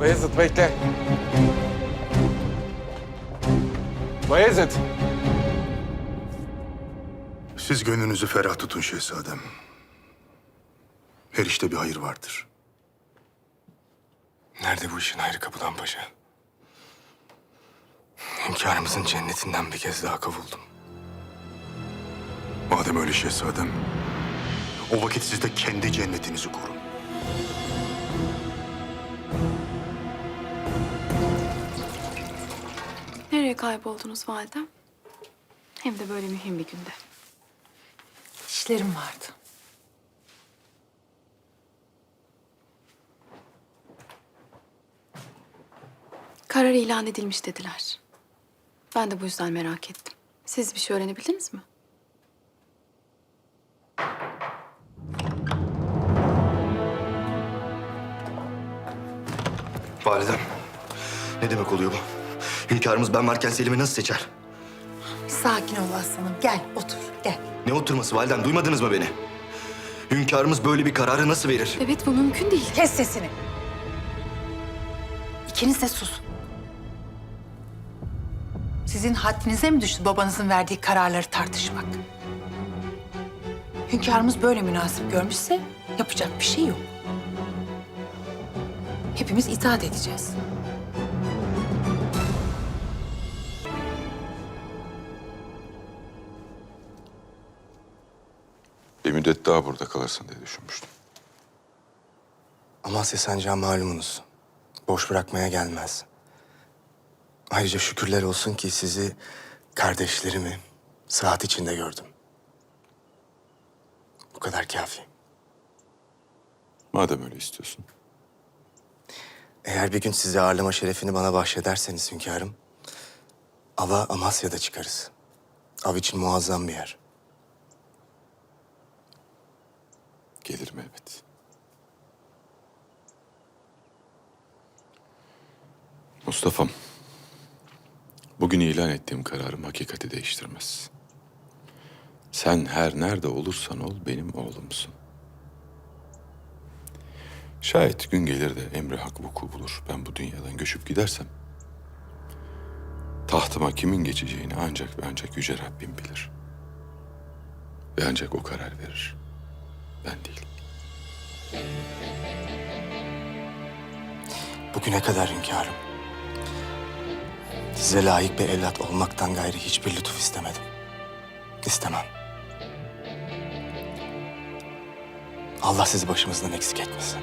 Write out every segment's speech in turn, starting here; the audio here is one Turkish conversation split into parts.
Bayezid bekle. Bayezid. Siz gönlünüzü ferah tutun şehzadem. Her işte bir hayır vardır. Nerede bu işin hayrı kapıdan paşa? Hünkârımızın cennetinden bir kez daha kavuldum. Madem öyle şehzadem, o vakit siz de kendi cennetinizi kurun. Nereye kayboldunuz validem? Hem de böyle mühim bir günde. İşlerim vardı. Karar ilan edilmiş dediler. Ben de bu yüzden merak ettim. Siz bir şey öğrenebildiniz mi? Validem, ne demek oluyor bu? Hünkârımız ben varken Selim'i nasıl seçer? Sakin ol aslanım. Gel otur gel. Ne oturması validem, duymadınız mı beni? Hünkârımız böyle bir kararı nasıl verir? Evet bu mümkün değil. Kes sesini. İkiniz de sus. Sizin haddinize mi düştü babanızın verdiği kararları tartışmak? Hünkârımız böyle münasip görmüşse yapacak bir şey yok. Hepimiz itaat edeceğiz. Müddet daha burada kalırsın diye düşünmüştüm. Amasya Sancağı malumunuz. Boş bırakmaya gelmez. Ayrıca şükürler olsun ki sizi kardeşlerimi sıhhat içinde gördüm. Bu kadar kafi. Madem öyle istiyorsun. Eğer bir gün sizi ağırlama şerefini bana bahşederseniz hünkârım... ...ava Amasya'da çıkarız. Av için muazzam bir yer. Gelirim elbet. Mustafa'm. Bugün ilan ettiğim kararım hakikati değiştirmez. Sen her nerede olursan ol benim oğlumsun. Şayet gün gelir de emri hak vuku bulur. Ben bu dünyadan göçüp gidersem... ...tahtıma kimin geçeceğini ancak ve ancak Yüce Rabbim bilir. Ve ancak o karar verir. Ben değil. Bugüne kadar hünkârım. Size layık bir evlat olmaktan gayrı hiçbir lütuf istemedim. İstemem. Allah sizi başımızdan eksik etmesin.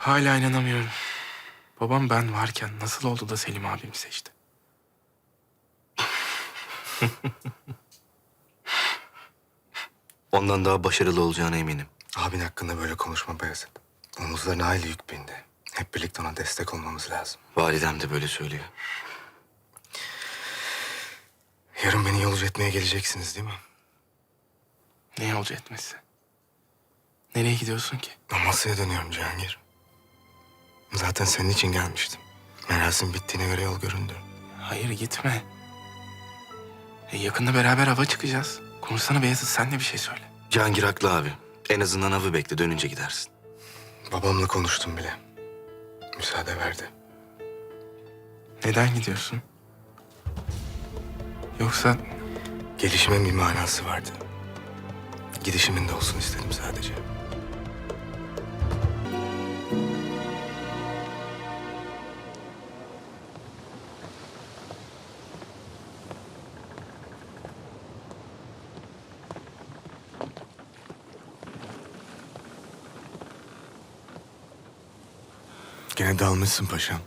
Hala inanamıyorum. Babam ben varken nasıl oldu da Selim abimi seçti? Ondan daha başarılı olacağına eminim. Abin hakkında böyle konuşma Beyazıt. Omuzlarına hayli yük bindi. Hep birlikte ona destek olmamız lazım. Validem de böyle söylüyor. Yarın beni yolcu etmeye geleceksiniz değil mi? Ne yolcu etmesi? Nereye gidiyorsun ki? Amasya'ya dönüyorum Cihangir. Zaten senin için gelmiştim. Merasim bittiğine göre yol göründü. Hayır gitme. E, yakında beraber hava çıkacağız. Konuşsana Beyazıt sen de bir şey söyle. Cihangir haklı abi. En azından avı bekle, dönünce gidersin. Babamla konuştum bile. Müsaade verdi. Neden gidiyorsun? Yoksa Gelişimin bir manası vardı. Gidişimin de olsun istedim sadece. Gene dalmışsın paşam.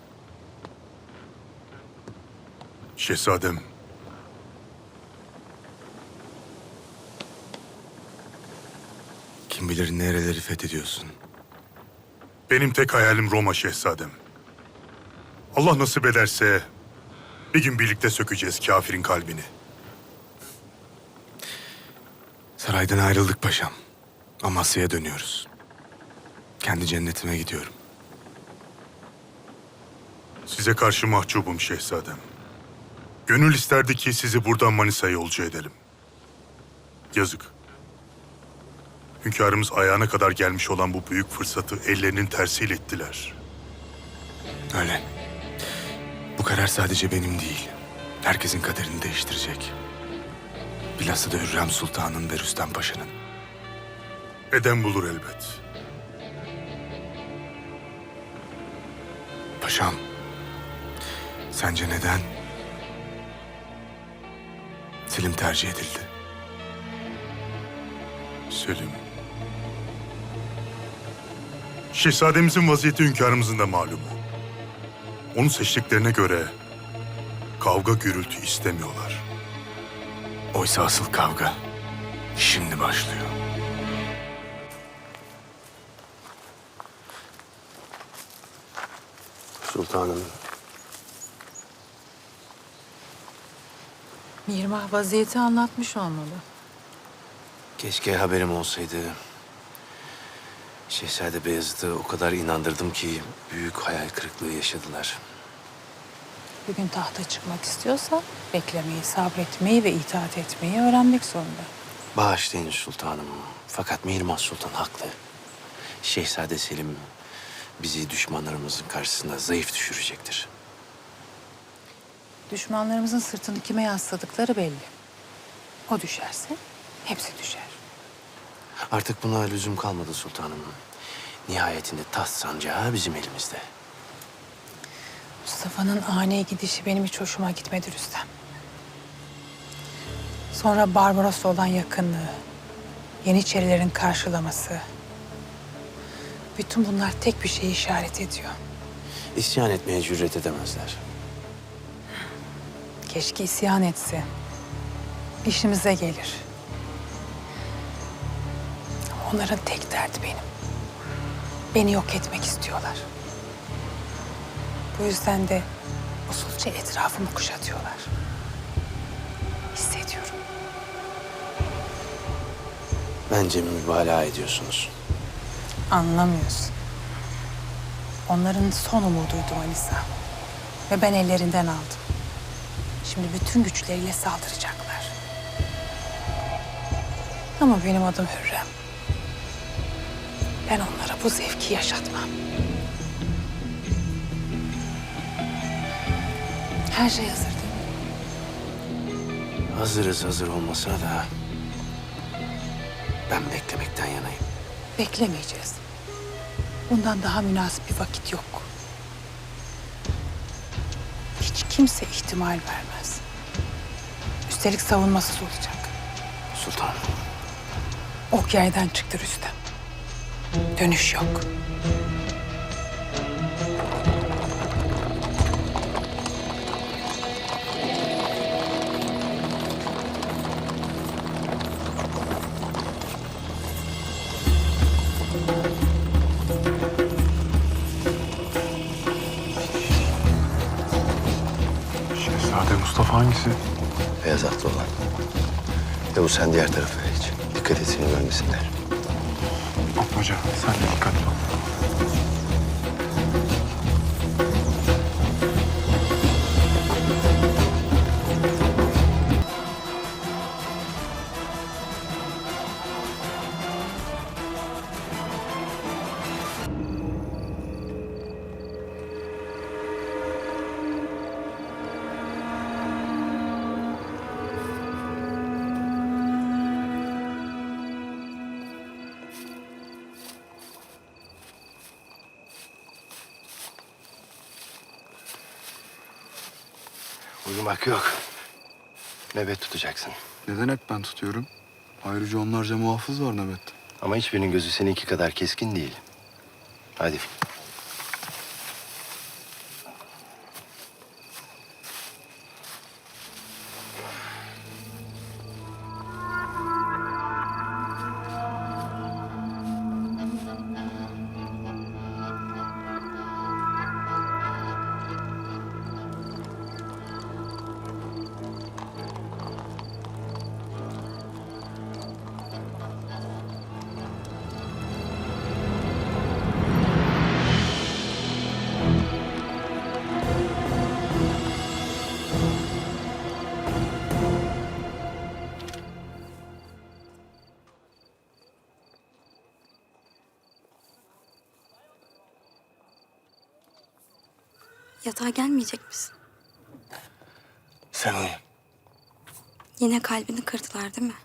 Şehzadem, Kim bilir nereleri fethediyorsun. benim tek hayalim Roma şehzadem. Allah nasip ederse bir gün birlikte sökeceğiz kafirin kalbini. Saraydan ayrıldık paşam. Amasya'ya dönüyoruz. kendi cennetime gidiyorum. Size karşı mahcubum şehzadem. Gönül isterdi ki sizi buradan Manisa'ya yolcu edelim. Yazık. Hünkârımız ayağına kadar gelmiş olan bu büyük fırsatı ellerinin tersiyle ettiler. Öyle. Bu karar sadece benim değil. Herkesin kaderini değiştirecek. Bilhassa da Hürrem Sultan'ın ve Rüstem Paşa'nın. Eden bulur elbet. Paşam, sence neden Selim tercih edildi? Selim. Şehzademizin vaziyeti hünkârımızın da malumu. Onu seçtiklerine göre kavga gürültü istemiyorlar. Oysa asıl kavga şimdi başlıyor. Sultanım, Mirmah vaziyeti anlatmış olmalı. keşke haberim olsaydı. Şehzade Beyazıt'ı o kadar inandırdım ki büyük hayal kırıklığı yaşadılar. Bir gün tahta çıkmak istiyorsa beklemeyi, sabretmeyi ve itaat etmeyi öğrenmek zorunda. Bağışlayın sultanım. Fakat Mihrimah Sultan haklı. Şehzade Selim bizi düşmanlarımızın karşısında zayıf düşürecektir. Düşmanlarımızın sırtını kime yasladıkları belli. O düşerse hepsi düşer. Artık buna lüzum kalmadı sultanım. Nihayetinde taht sancağı bizim elimizde. Mustafa'nın ani gidişi benim hiç hoşuma gitmedi Rüstem. Sonra Barbaros'la olan yakınlığı, Yeniçerilerin karşılaması. Bütün bunlar tek bir şeyi işaret ediyor. İsyan etmeye cüret edemezler. Keşke isyan etse. İşimize gelir. Ama onların tek derdi benim. Beni yok etmek istiyorlar. Bu yüzden de usulca etrafımı kuşatıyorlar. Hissediyorum. Bence mübalağa ediyorsunuz. Anlamıyorsun. Onların son umuduydu Manisa. Ve ben ellerinden aldım. Şimdi bütün güçleriyle saldıracaklar. Ama benim adım Hürrem. Ben onlara bu zevki yaşatmam. Her şey hazır değil mi? Hazırız hazır olmasına da ben beklemekten yanayım. Beklemeyeceğiz. Bundan daha münasip bir vakit yok. Kimse ihtimal vermez. Üstelik savunmasız olacak. Sultanım. Ok yaydan çıktı Rüstem. Dönüş yok. Sen diğer tarafa geç. Dikkat et seni görmesinler. Atmaca sen de dikkatli ol. Uyumak yok. Nöbet tutacaksın. Neden hep ben tutuyorum? Ayrıca onlarca muhafız var nöbette. Ama hiçbirinin gözü seninki kadar keskin değil. Hadi. Yatağa gelmeyecek misin? Sen uyu. Yine kalbini kırdılar değil mi?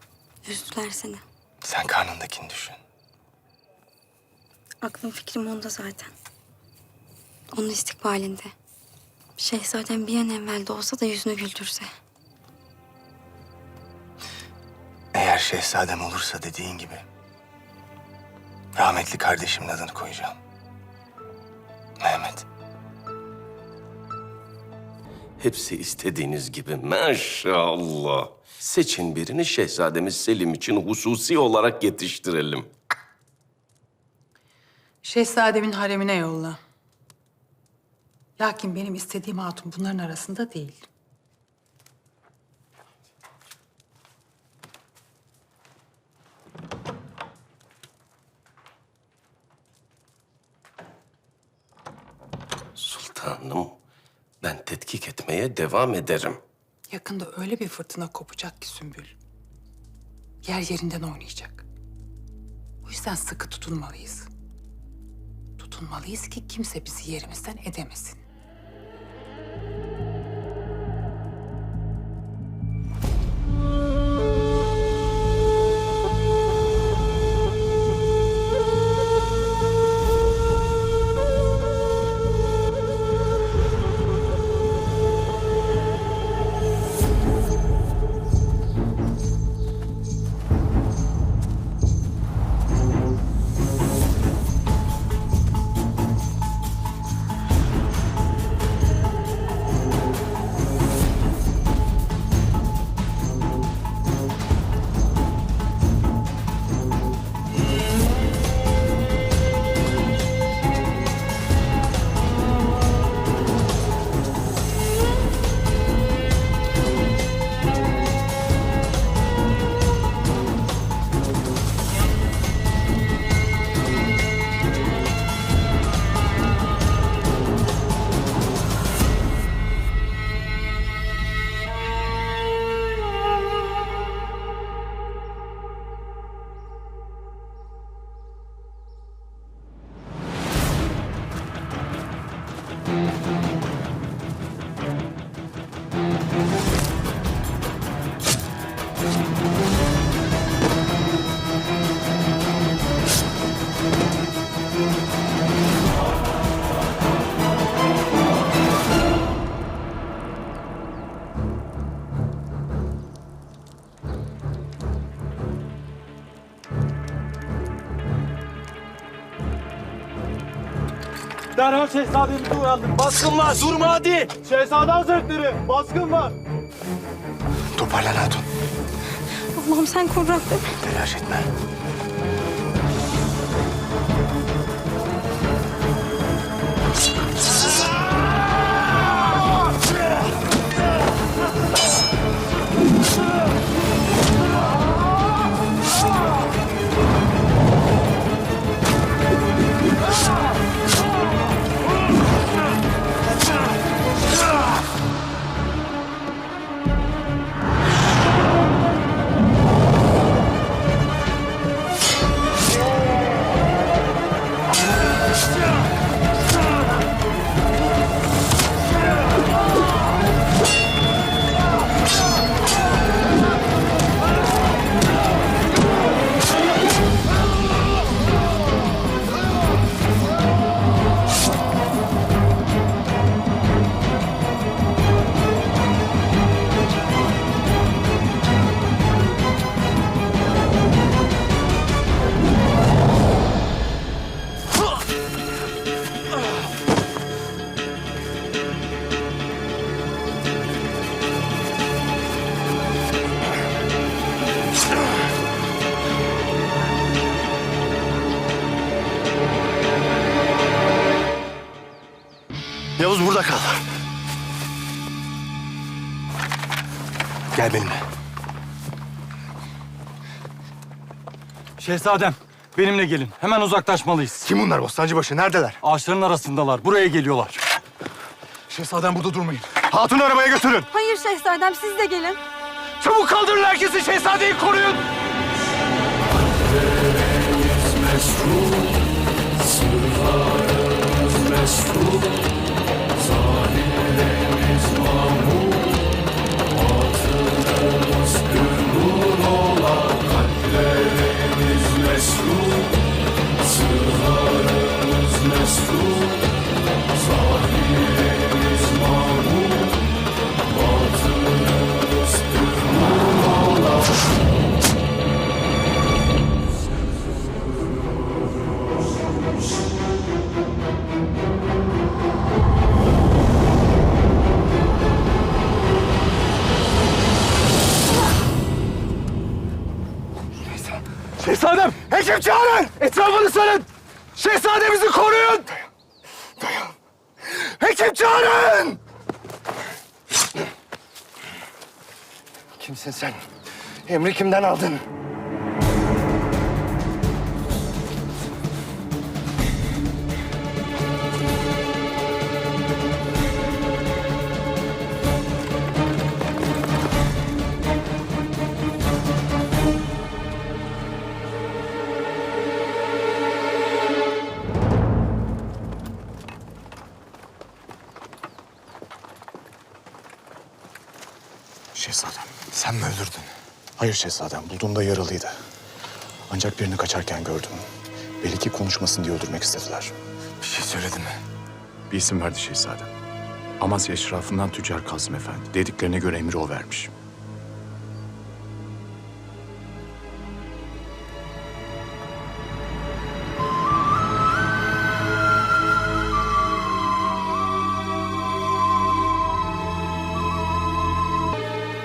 Üzdüler seni. Sen karnındakini düşün. Aklım fikrim onda zaten. Onun istikbalinde. Şehzadem bir an evvel de olsa da yüzünü güldürse. Eğer şehzadem olursa dediğin gibi... ...rahmetli kardeşimin adını koyacağım. Mehmet. Hepsi istediğiniz gibi maşallah. Seçin birini şehzademiz Selim için hususi olarak yetiştirelim. Şehzademin haremine yolla. Lakin benim istediğim hatun bunların arasında değil. Sultanım, ben tetkik etmeye devam ederim. Yakında öyle bir fırtına kopacak ki Sümbül. Yer yerinden oynayacak. O yüzden sıkı tutunmalıyız. Tutunmalıyız ki kimse bizi yerimizden edemesin. Derhal şehzademizi uyardık. Baskın var. Durma hadi. Şehzade Hazretleri baskın var. Toparlan hatun. Allah'ım sen koru Rabbim. Telaş etme. Burada kal. Gel benimle. Şehzadem benimle gelin. Hemen uzaklaşmalıyız. Kim bunlar Bostancıbaşı? Neredeler? Ağaçların arasındalar. Buraya geliyorlar. Şehzadem burada durmayın. Hatun arabaya götürün. Hayır şehzadem siz de gelin. Çabuk kaldırın herkesi. Şehzadeyi koruyun. Şehzademizi koruyun! Dayan. Hekim çağırın! Kimsin sen? Emri kimden aldın? Hayır şehzadem, bulduğumda yaralıydı. Ancak birini kaçarken gördüm. Belli ki konuşmasın diye öldürmek istediler. Bir şey söyledi mi? Bir isim verdi şehzadem. Amasya eşrafından Tüccar Kasım Efendi. Dediklerine göre emri o vermiş.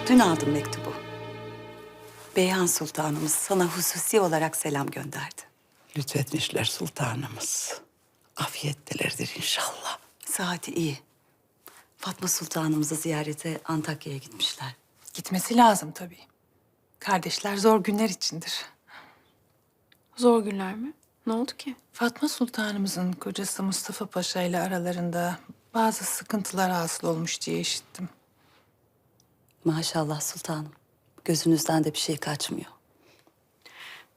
Dün aldım mektubu. Beyhan Sultanımız sana hususi olarak selam gönderdi. Lütfetmişler sultanımız. Afiyettelerdir inşallah. Saati iyi. Fatma Sultanımızı ziyarete Antakya'ya gitmişler. Gitmesi lazım tabii. Kardeşler zor günler içindir. Zor günler mi? Ne oldu ki? Fatma Sultanımızın kocası Mustafa Paşa ile aralarında bazı sıkıntılar hasıl olmuş diye işittim. Maşallah sultanım. Gözünüzden de bir şey kaçmıyor.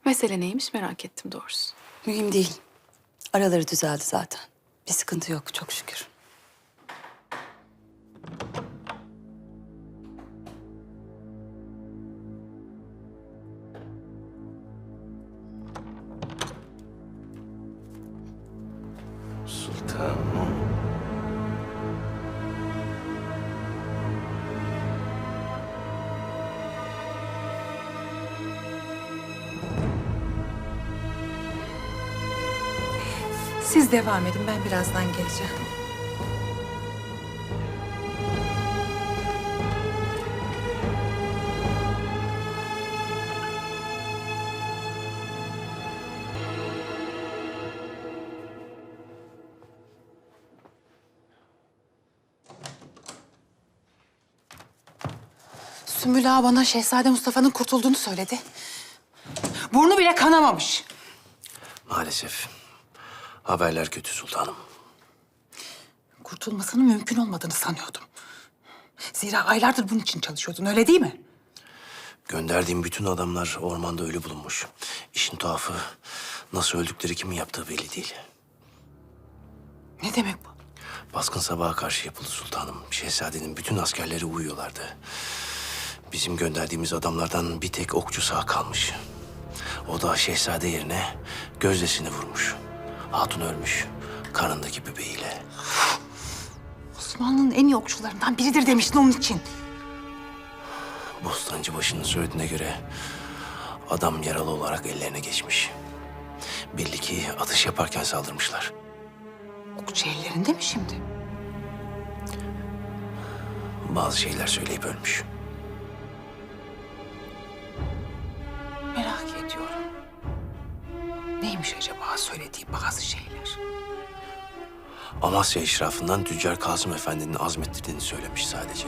Mesele neymiş merak ettim doğrusu. Mühim değil. Araları düzeldi zaten. Bir sıkıntı yok çok şükür. Siz devam edin ben birazdan geleceğim. Sümbül Ağa bana Şehzade Mustafa'nın kurtulduğunu söyledi. Burnu bile kanamamış. Maalesef. Haberler kötü sultanım. Kurtulmasının mümkün olmadığını sanıyordum. Zira aylardır bunun için çalışıyordun, öyle değil mi? Gönderdiğim bütün adamlar ormanda ölü bulunmuş. İşin tuhafı nasıl öldükleri kimin yaptığı belli değil. Ne demek bu? Baskın sabaha karşı yapıldı sultanım. Şehzadenin bütün askerleri uyuyorlardı. Bizim gönderdiğimiz adamlardan bir tek okçu sağ kalmış. O da şehzade yerine gözdesini vurmuş. Hatun ölmüş. Karnındaki bebeğiyle. Osmanlı'nın en iyi okçularından biridir demiştin onun için. Bostancı başının söylediğine göre adam yaralı olarak ellerine geçmiş. Belli ki atış yaparken saldırmışlar. Okçu ellerinde mi şimdi? Bazı şeyler söyleyip ölmüş. Neymiş acaba söylediği bazı şeyler? Amasya işrafından Tüccar Kasım Efendi'nin azmettirdiğini söylemiş sadece.